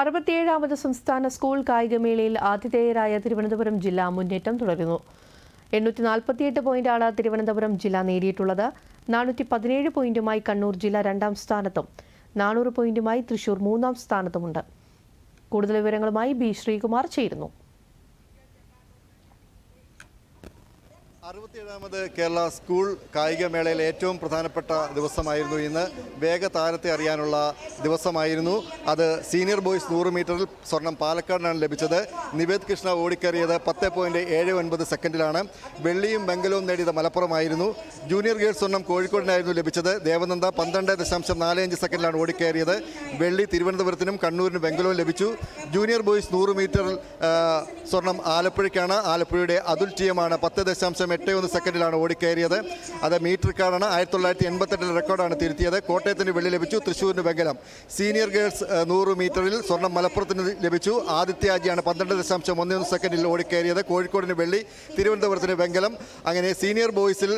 അറുപത്തിയേഴാമത് സംസ്ഥാന സ്കൂൾ കായികമേളയിൽ ആതിഥേയരായ തിരുവനന്തപുരം ജില്ല മുന്നേറ്റം തുടരുന്നു. എണ്ണൂറ്റി നാൽപ്പത്തിയെട്ട് പോയിന്റാണ് തിരുവനന്തപുരം ജില്ല നേടിയിട്ടുള്ളത്. നാനൂറ്റി പതിനേഴ് പോയിന്റുമായി കണ്ണൂർ ജില്ല രണ്ടാം സ്ഥാനത്തും നാനൂറ് പോയിന്റുമായി തൃശൂർ മൂന്നാം സ്ഥാനത്തുമുണ്ട്. കൂടുതൽ വിവരങ്ങളുമായി ബി ശ്രീകുമാർ ചേരുന്നു. അറുപത്തിയേഴാമത് കേരള സ്കൂൾ കായികമേളയിൽ ഏറ്റവും പ്രധാനപ്പെട്ട ദിവസമായിരുന്നു ഇന്ന്. വേഗ താരത്തെ അറിയാനുള്ള ദിവസമായിരുന്നു. അത് സീനിയർ ബോയ്സ് നൂറ് മീറ്ററിൽ സ്വർണം പാലക്കാടിനാണ് ലഭിച്ചത്. നിവേദ് കൃഷ്ണ ഓടിക്കറിയത് പത്ത് പോയിന്റ് ഏഴ് ഒൻപത് സെക്കൻഡിലാണ്. വെള്ളിയും വെങ്കലവും നേടിയത് മലപ്പുറമായിരുന്നു. ജൂനിയർ ഗേൾസ് സ്വർണം കോഴിക്കോടിനായിരുന്നു ലഭിച്ചത്. ദേവനന്ദ പന്ത്രണ്ട് ദശാംശം നാല് അഞ്ച് സെക്കൻഡിലാണ് ഓടിക്കയറിയത് വെള്ളി തിരുവനന്തപുരത്തിനും കണ്ണൂരിനും വെങ്കലവും ലഭിച്ചു. ജൂനിയർ ബോയ്സ് നൂറ് മീറ്ററിൽ സ്വർണം ആലപ്പുഴയ്ക്കാണ്. ആലപ്പുഴയുടെ അതുൽ ടി എം പത്ത് ദശാംശം എട്ട് ഒന്ന് സെക്കൻഡിലാണ് ഓടിക്കയറിയത്. അത് മീറ്റർ കാർഡാണ് ആയിരത്തി തൊള്ളായിരത്തി എൺപത്തെട്ടിൽ റെക്കോർഡാണ് തിരുത്തിയത്. കോട്ടയത്തിന് വെള്ളി ലഭിച്ചു. തൃശ്ശൂരിന് വെങ്കലം. സീനിയർ ഗേൾസ് നൂറ് മീറ്ററിൽ സ്വർണം മലപ്പുറത്തിന് ലഭിച്ചു. ആദിത്യാജിയാണ് പന്ത്രണ്ട് ദശാംശം ഒന്ന് ഒന്ന് സെക്കൻഡിൽ ഓടിക്കയറിയത്. കോഴിക്കോടിന് വെള്ളി തിരുവനന്തപുരത്തിന് വെങ്കലം. അങ്ങനെ സീനിയർ ബോയ്സിൽ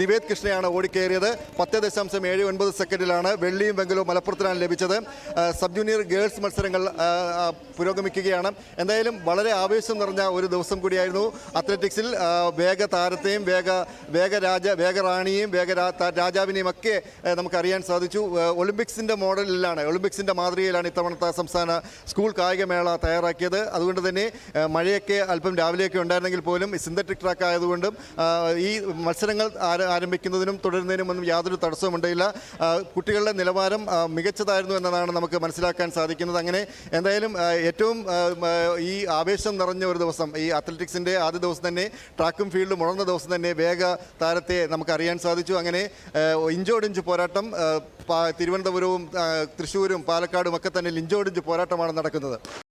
നിവേദ് കൃഷ്ണയാണ് ഓടിക്കയറിയത്. പത്ത് ദശാംശം ഏഴ് ഒൻപത് സെക്കൻഡിലാണ് വെള്ളിയും വെങ്കലവും മലപ്പുറത്തിനാണ് ലഭിച്ചത്. സബ് ജൂനിയർ ഗേൾസ് മത്സരങ്ങൾ പുരോഗമിക്കുകയാണ്. എന്തായാലും വളരെ ആവേശം നിറഞ്ഞ ഒരു ദിവസം കൂടിയായിരുന്നു അത്ലറ്റിക്സിൽ വേഗത വേഗ താരത്തെയും വേഗ വേഗരാജ വേഗറാണിയെയും വേഗ രാജാവിനെയും ഒക്കെ നമുക്കറിയാൻ സാധിച്ചു. ഒളിമ്പിക്സിന്റെ മോഡലിലാണ് ഒളിമ്പിക്സിന്റെ മാതൃകയിലാണ് ഇത്തവണത്തെ സംസ്ഥാന സ്കൂൾ കായികമേള തയ്യാറാക്കിയത്. അതുകൊണ്ട് തന്നെ മഴയൊക്കെ അല്പം രാവിലെയൊക്കെ ഉണ്ടായിരുന്നെങ്കിൽ പോലും സിന്തറ്റിക് ട്രാക്ക് ആയതുകൊണ്ടും ഈ മത്സരങ്ങൾ ആരംഭിക്കുന്നതിനും തുടരുന്നതിനും ഒന്നും യാതൊരു തടസ്സവും ഉണ്ടായില്ല. കുട്ടികളുടെ നിലവാരം മികച്ചതായിരുന്നു എന്നതാണ് നമുക്ക് മനസ്സിലാക്കാൻ സാധിക്കുന്നത്. അങ്ങനെ എന്തായാലും ഏറ്റവും ഈ ആവേശം നിറഞ്ഞ ഒരു ദിവസം ഈ അത്ലറ്റിക്സിന്റെ ആദ്യ ദിവസം തന്നെ ട്രാക്കും ഫീൽഡും ഉണർന്ന ദിവസം തന്നെ വേഗ താരത്തെ നമുക്കറിയാൻ സാധിച്ചു. അങ്ങനെ ഇഞ്ചോടിഞ്ച് പോരാട്ടം തിരുവനന്തപുരവും തൃശ്ശൂരും പാലക്കാടും ഒക്കെ തന്നെ ലിഞ്ചോടിഞ്ച് പോരാട്ടമാണ് നടക്കുന്നത്.